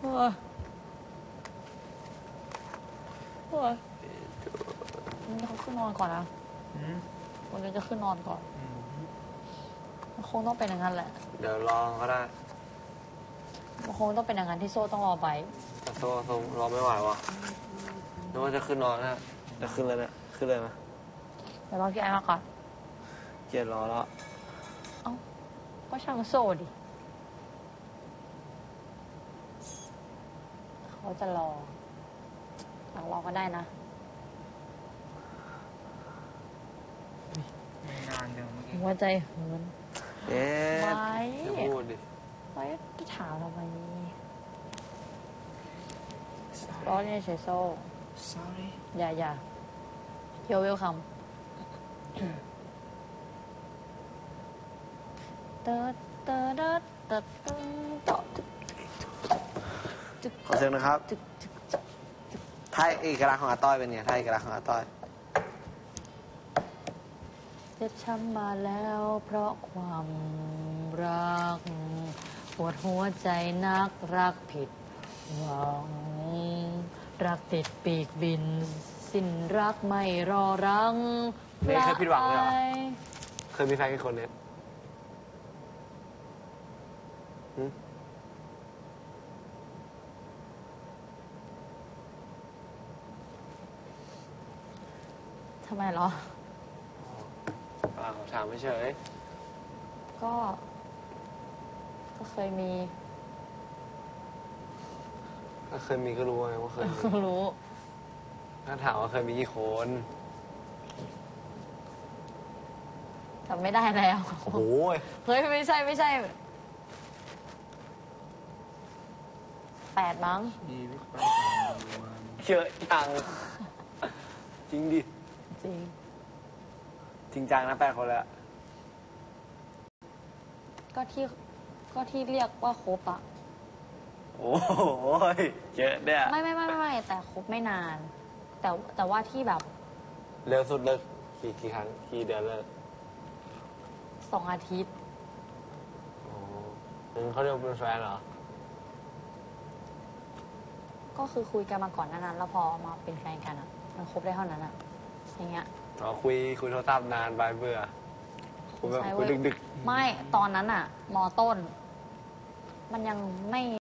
โอ้ยโอ้ยวันนี้เขาขึ้นนอนก่อนนะอืมวันนี้จะขึ้นนอนก่อน อืมมันคงต้องเป็นอย่างนั้นแหละ เดี๋ยวรอก็ได้มันคงต้องเป็นอย่างนั้นที่โซ่ต้องรอไป แต่โซ่โซ่รอไม่ไหววะนึกว่าจะขึ้นนอนนะจะขึ้นเลยเนี่ยขึ้นเลยไหมเดี๋ยวรอพี่ไอ้มาก่อน เกลียดรอแล้วเอ้าก็ช่างโซ่ดิ เขาจะรอหลังรอก็ได้นะไม่นานเดิมเมื่อกี้หัวใจเหินเอ๊ะไม่อย่าพูดดิไว้จะถามทำไมรอเล่นเฉยโซ่ sorry อย่าอย่าเฮียวเวลคัมเตอเตอเตอเตอเตอต่อจึก ขอเสียงนะครับจึกจึกถ้าเอกลักษณ์ของอาต้อยเป็นไงถ้าเอกลักษณ์ของอาต้อยเจ็บช้ำมาแล้ว เพราะความรักปวดหัวใจนักรักผิดหวังรักติดปีกบิน สิ้นรักไม่รอรังไม่เคยผิดหวังเลยเหรอไปเคยมีแฟนกี่คนเนี่ย ทำไมเหรอ เปล่าถามไม่เฉยก็ ก็เคยมีก็เคยมีก็รู้ไงว่าเคยมีรู้ ถ้าถามว่าเคยมีกี่คนจำไม่ได้แล้ว โอ้โหเฮ้ย ไม่ใช่ไม่ใช่แปดมั้งชีวิตไปตามวันเยอะจัง จริงดิ จริง จริงจังนะแปดคนแล้วก็ที่ก็ที่เรียกว่าคบอะโอ้โหเยอะเนี่ยไม่ไม่ไม่ไม่ไม่แต่คบไม่นาน แต่แต่ว่าที่แบบเร็วสุดเลิกกี่กี่ครั้งกี่เดือนเลิกสองอาทิตย์โอ้งั้นเขาเรียกว่าเป็นแฟนเหรอ ก็คือคุยกันมาก่อนหนานั้นแล้วพอมาเป็นแฟนกันอะมันคบได้เท่านั้นอะ อย่างเงี้ยอ๋อคุยคุยโทรศัพท์นานไปเบื่อคุยแบบใช่คุยเว้ยดึกไม่ตอนนั้นอะมอต้น มันยังไม่